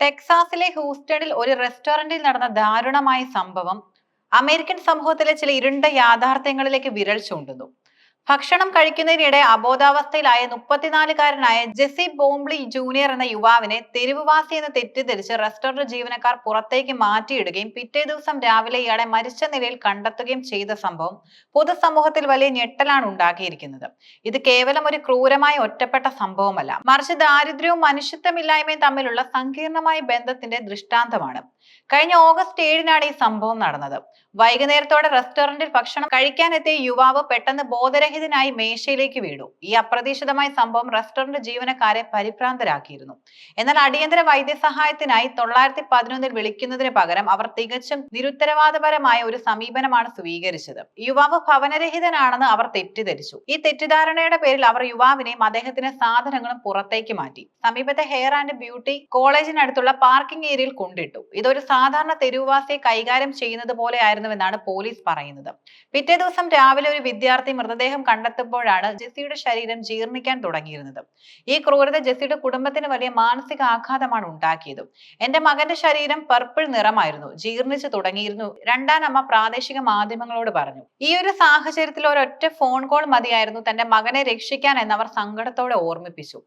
ടെക്സാസിലെ ഹൂസ്റ്റണിൽ ഒരു റെസ്റ്റോറന്റിൽ നടന്ന ദാരുണമായ സംഭവം അമേരിക്കൻ സമൂഹത്തിലെ ചില ഇരുണ്ട യാഥാർത്ഥ്യങ്ങളിലേക്ക് വിരൽ ചൂണ്ടുന്നു. ഭക്ഷണം കഴിക്കുന്നതിനിടെ അബോധാവസ്ഥയിലായ മുപ്പത്തിനാലുകാരനായ ജെസി ബോംബ്ലി ജൂനിയർ എന്ന യുവാവിനെ തെരുവുവാസി എന്ന് തെറ്റിദ്ധരിച്ച് റെസ്റ്റോറന്റ് ജീവനക്കാർ പുറത്തേക്ക് മാറ്റിയിടുകയും പിറ്റേ ദിവസം രാവിലെ ഇയാളെ മരിച്ച നിലയിൽ കണ്ടെത്തുകയും ചെയ്ത സംഭവം പൊതുസമൂഹത്തിൽ വലിയ ഞെട്ടലാണ് ഉണ്ടാക്കിയിരിക്കുന്നത്. ഇത് കേവലം ഒരു ക്രൂരമായ ഒറ്റപ്പെട്ട സംഭവമല്ല. മറിച്ച് ദാരിദ്ര്യവും മനുഷ്യത്വമില്ലായ്മയും തമ്മിലുള്ള സങ്കീർണമായ ബന്ധത്തിന്റെ ദൃഷ്ടാന്തമാണ്. കഴിഞ്ഞ ഓഗസ്റ്റ് ഏഴിനാണ് ഈ സംഭവം നടന്നത്. വൈകുന്നേരത്തോടെ റെസ്റ്റോറന്റിൽ ഭക്ഷണം കഴിക്കാനെത്തിയ യുവാവ് പെട്ടെന്ന് ബോധരഹിതനായി മേശയിലേക്ക് വീണു. ഈ അപ്രതീക്ഷിതമായ സംഭവം റെസ്റ്റോറന്റ് ജീവനക്കാരെ പരിഭ്രാന്തരാക്കിയിരുന്നു. എന്നാൽ അടിയന്തര വൈദ്യസഹായത്തിനായി തൊള്ളായിരത്തി പതിനൊന്നിൽ വിളിക്കുന്നതിന് പകരം അവർ തികച്ചും നിരുത്തരവാദപരമായ ഒരു സമീപനമാണ് സ്വീകരിച്ചത്. യുവാവ് ഭവനരഹിതനാണെന്ന് അവർ തെറ്റിദ്ധരിച്ചു. ഈ തെറ്റിദ്ധാരണയുടെ പേരിൽ അവർ യുവാവിനെയും അദ്ദേഹത്തിന്റെ സാധനങ്ങളും പുറത്തേക്ക് മാറ്റി. സമീപത്തെ ഹെയർ ആൻഡ് ബ്യൂട്ടി കോളേജിനടുത്തുള്ള പാർക്കിംഗ് ഏരിയയിൽ കൊണ്ടിട്ടു. ഇതൊരു സാധാരണ തെരുവുവാസിയെ കൈകാര്യം ചെയ്യുന്നത് പോലെയായിരുന്നുവെന്നാണ് പോലീസ് പറയുന്നത്. പിറ്റേ ദിവസം രാവിലെ ഒരു വിദ്യാർത്ഥി മൃതദേഹം കണ്ടെത്തുമ്പോഴാണ് ജെസ്സിയുടെ ശരീരം ജീർണിക്കാൻ തുടങ്ങിയിരുന്നത്. ഈ ക്രൂരത ജെസ്സിയുടെ കുടുംബത്തിന് വലിയ മാനസിക ആഘാതമാണ് ഉണ്ടാക്കിയത്. എന്റെ മകന്റെ ശരീരം പർപ്പിൾ നിറമായിരുന്നു ജീർണിച്ചു തുടങ്ങിയിരുന്നു. രണ്ടാം അമ്മ പ്രാദേശിക മാധ്യമങ്ങളോട് പറഞ്ഞു ഈ ഒരു സാഹചര്യത്തിൽ ഒരൊറ്റ ഫോൺ കോൾ മതിയായിരുന്നു തന്റെ മകനെ രക്ഷിക്കാൻ എന്നവർ സങ്കടത്തോടെ ഓർമ്മിപ്പിച്ചു.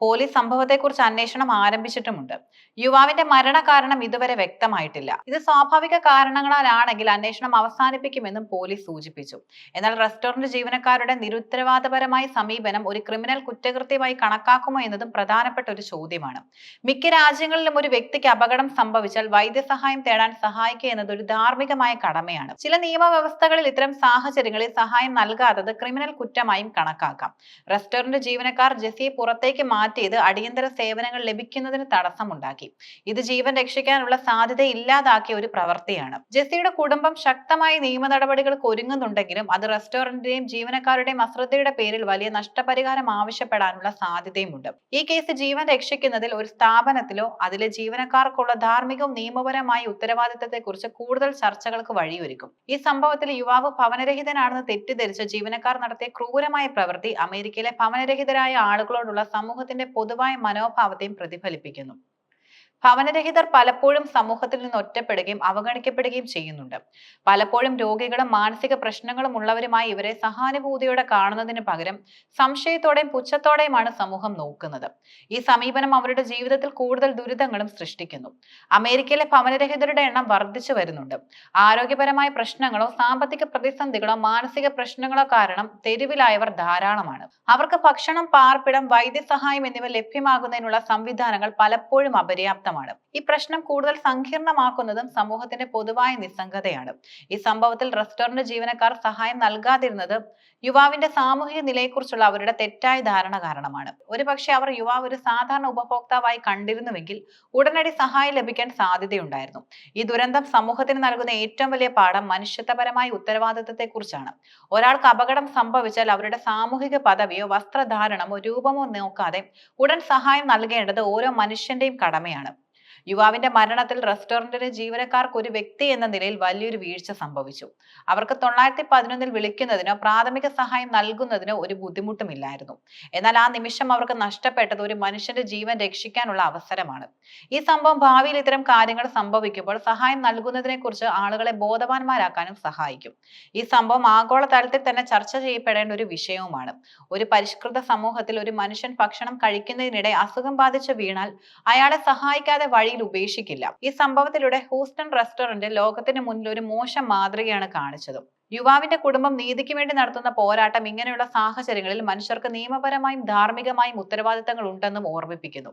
പോലീസ് സംഭവത്തെക്കുറിച്ച് അന്വേഷണം ആരംഭിച്ചിട്ടുമുണ്ട്. യുവാവിന്റെ മരണകാരണം ഇതുവരെ വ്യക്തമായിട്ടില്ല. ഇത് സ്വാഭാവിക കാരണങ്ങളാലാണെങ്കിൽ അന്വേഷണം അവസാനിപ്പിക്കുമെന്നും പോലീസ് സൂചിപ്പിച്ചു. എന്നാൽ റെസ്റ്റോറന്റ് ജീവനക്കാരുടെ നിരുത്തരവാദപരമായ സമീപനം ഒരു ക്രിമിനൽ കുറ്റകൃത്യമായി കണക്കാക്കുമോ എന്നതും പ്രധാനപ്പെട്ട ഒരു ചോദ്യമാണ്. മിക്ക രാജ്യങ്ങളിലും ഒരു വ്യക്തിക്ക് അപകടം സംഭവിച്ചാൽ വൈദ്യസഹായം തേടാൻ സഹായിക്കുക എന്നത് ഒരു ധാർമ്മികമായ കടമയാണ്. ചില നിയമവ്യവസ്ഥകളിൽ ഇത്തരം സാഹചര്യങ്ങളിൽ സഹായം നൽകാത്തത് ക്രിമിനൽ കുറ്റമായും കണക്കാക്കാം. റെസ്റ്റോറന്റ് ജീവനക്കാർ ജെസിയെ പുറത്തേക്ക് മാറ്റിയത് അടിയന്തര സേവനങ്ങൾ ലഭിക്കുന്നതിന് തടസ്സമുണ്ടാക്കി. ഇത് ജീവൻ രക്ഷിക്കാനുള്ള സാധ്യത ഇല്ലാതാക്കിയ ഒരു പ്രവൃത്തിയാണ് ജെസ്സിയുടെ കുടുംബം ശക്തമായ നിയമ നടപടികൾക്ക് ഒരുങ്ങുന്നുണ്ടെങ്കിലും അത് റെസ്റ്റോറന്റിന്റെയും ജീവനക്കാരുടെയും അശ്രദ്ധയുടെ പേരിൽ വലിയ നഷ്ടപരിഹാരം ആവശ്യപ്പെടാനുള്ള സാധ്യതയുമുണ്ട്. ഈ കേസ് ജീവൻ രക്ഷിക്കുന്നതിൽ ഒരു സ്ഥാപനത്തിലോ അതിലെ ജീവനക്കാർക്കുള്ള ധാർമ്മികവും നിയമപരമായ ഉത്തരവാദിത്തത്തെക്കുറിച്ച് കൂടുതൽ ചർച്ചകൾക്ക് വഴിയൊരുക്കും. ഈ സംഭവത്തിൽ യുവാവ് ഭവനരഹിതനാണെന്ന് തെറ്റിദ്ധരിച്ച് ജീവനക്കാർ നടത്തിയ ക്രൂരമായ പ്രവൃത്തി അമേരിക്കയിലെ ഭവനരഹിതരായ ആളുകളോടുള്ള സമൂഹത്തിന്റെ പൊതുവായ മനോഭാവത്തെയും പ്രതിഫലിപ്പിക്കുന്നു. ഭവനരഹിതർ പലപ്പോഴും സമൂഹത്തിൽ നിന്ന് ഒറ്റപ്പെടുകയും അവഗണിക്കപ്പെടുകയും ചെയ്യുന്നുണ്ട്. പലപ്പോഴും രോഗികളും മാനസിക പ്രശ്നങ്ങളും ഉള്ളവരുമായി ഇവരെ സഹാനുഭൂതിയോടെ കാണുന്നതിന് പകരം സംശയത്തോടെയും പുച്ഛത്തോടെയുമാണ് സമൂഹം നോക്കുന്നത്. ഈ സമീപനം അവരുടെ ജീവിതത്തിൽ കൂടുതൽ ദുരിതങ്ങളും സൃഷ്ടിക്കുന്നു. അമേരിക്കയിലെ ഭവനരഹിതരുടെ എണ്ണം വർദ്ധിച്ചു വരുന്നുണ്ട്. ആരോഗ്യപരമായ പ്രശ്നങ്ങളോ സാമ്പത്തിക പ്രതിസന്ധികളോ മാനസിക പ്രശ്നങ്ങളോ കാരണം തെരുവിലായവർ ധാരാളമാണ്. അവർക്ക് ഭക്ഷണം പാർപ്പിടം വൈദ്യസഹായം എന്നിവ ലഭ്യമാകുന്നതിനുള്ള സംവിധാനങ്ങൾ പലപ്പോഴും അപര്യാപ്തമാണ് ഈ പ്രശ്നം കൂടുതൽ സങ്കീർണമാക്കുന്നതും സമൂഹത്തിന്റെ പൊതുവായ നിസ്സംഗതയാണ്. ഈ സംഭവത്തിൽ റെസ്റ്റോറന്റ് ജീവനക്കാർ സഹായം നൽകാതിരുന്നത് യുവാവിന്റെ സാമൂഹിക നിലയെക്കുറിച്ചുള്ള അവരുടെ തെറ്റായ ധാരണ കാരണമാണ്. ഒരുപക്ഷെ അവർ യുവാവ് ഒരു സാധാരണ ഉപഭോക്താവായി കണ്ടിരുന്നുവെങ്കിൽ ഉടനടി സഹായം ലഭിക്കാൻ സാധ്യതയുണ്ടായിരുന്നു. ഈ ദുരന്തം സമൂഹത്തിന് നൽകുന്ന ഏറ്റവും വലിയ പാഠം മനുഷ്യത്വപരമായ ഉത്തരവാദിത്തത്തെക്കുറിച്ചാണ്. ഒരാൾക്ക് അപകടം സംഭവിച്ചാൽ അവരുടെ സാമൂഹിക പദവിയോ വസ്ത്രധാരണമോ രൂപമോ നോക്കാതെ ഉടൻ സഹായം നൽകേണ്ടത് ഓരോ മനുഷ്യന്റെയും കടമയാണ്. യുവാവിന്റെ മരണത്തിൽ റെസ്റ്റോറന്റിലെ ജീവനക്കാർക്ക് ഒരു വ്യക്തി എന്ന നിലയിൽ വലിയൊരു വീഴ്ച സംഭവിച്ചു. അവർക്ക് തൊള്ളായിരത്തി പതിനൊന്നിൽ വിളിക്കുന്നതിനോ പ്രാഥമിക സഹായം നൽകുന്നതിനോ ഒരു ബുദ്ധിമുട്ടുമില്ലായിരുന്നു. എന്നാൽ ആ നിമിഷം അവർക്ക് നഷ്ടപ്പെട്ടത് ഒരു മനുഷ്യന്റെ ജീവൻ രക്ഷിക്കാനുള്ള അവസരമാണ്. ഈ സംഭവം ഭാവിയിൽ ഇത്തരം കാര്യങ്ങൾ സംഭവിക്കുമ്പോൾ സഹായം നൽകുന്നതിനെ കുറിച്ച് ആളുകളെ ബോധവാന്മാരാക്കാനും സഹായിക്കും. ഈ സംഭവം ആഗോള ആഗോളതലത്തിൽ തന്നെ ചർച്ച ചെയ്യപ്പെടേണ്ട ഒരു വിഷയവുമാണ്. ഒരു പരിഷ്കൃത സമൂഹത്തിൽ ഒരു മനുഷ്യൻ ഭക്ഷണം കഴിക്കുന്നതിനിടെ അസുഖം ബാധിച്ച് വീണാൽ അയാളെ സഹായിക്കാതെ വഴിയിൽ ഉപേക്ഷിക്കില്ല. ഈ സംഭവത്തിലൂടെ ഹൂസ്റ്റൺ റെസ്റ്റോറന്റ് ലോകത്തിന് മുന്നിൽ ഒരു മോശം മാതൃകയാണ് കാണിച്ചത്. യുവാവിന്റെ കുടുംബം നീതിക്ക് വേണ്ടി നടത്തുന്ന പോരാട്ടം ഇങ്ങനെയുള്ള സാഹചര്യങ്ങളിൽ മനുഷ്യർക്ക് നിയമപരമായും ധാർമ്മികമായും ഉത്തരവാദിത്തങ്ങൾ ഉണ്ടെന്നും ഓർമ്മിപ്പിക്കുന്നു.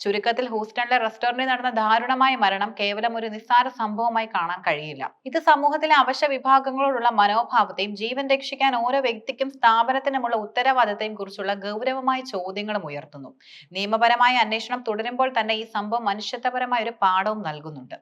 ചുരുക്കത്തിൽ ഹൂസ്റ്റണിലെ റെസ്റ്റോറന്റിൽ നടന്ന ദാരുണമായ മരണം കേവലം ഒരു നിസ്സാര സംഭവമായി കാണാൻ കഴിയില്ല. ഇത് സമൂഹത്തിലെ അവശ്യ വിഭാഗങ്ങളോടുള്ള മനോഭാവത്തെയും ജീവൻ രക്ഷിക്കാൻ ഓരോ വ്യക്തിക്കും സ്ഥാപനത്തിനുമുള്ള ഉത്തരവാദിത്തത്തെയും കുറിച്ചുള്ള ഗൗരവമായ ചോദ്യങ്ങളും ഉയർത്തുന്നു. നിയമപരമായ അന്വേഷണം തുടരുമ്പോൾ തന്നെ ഈ സംഭവം മനുഷ്യത്വപരമായ ഒരു പാഠവും നൽകുന്നുണ്ട്.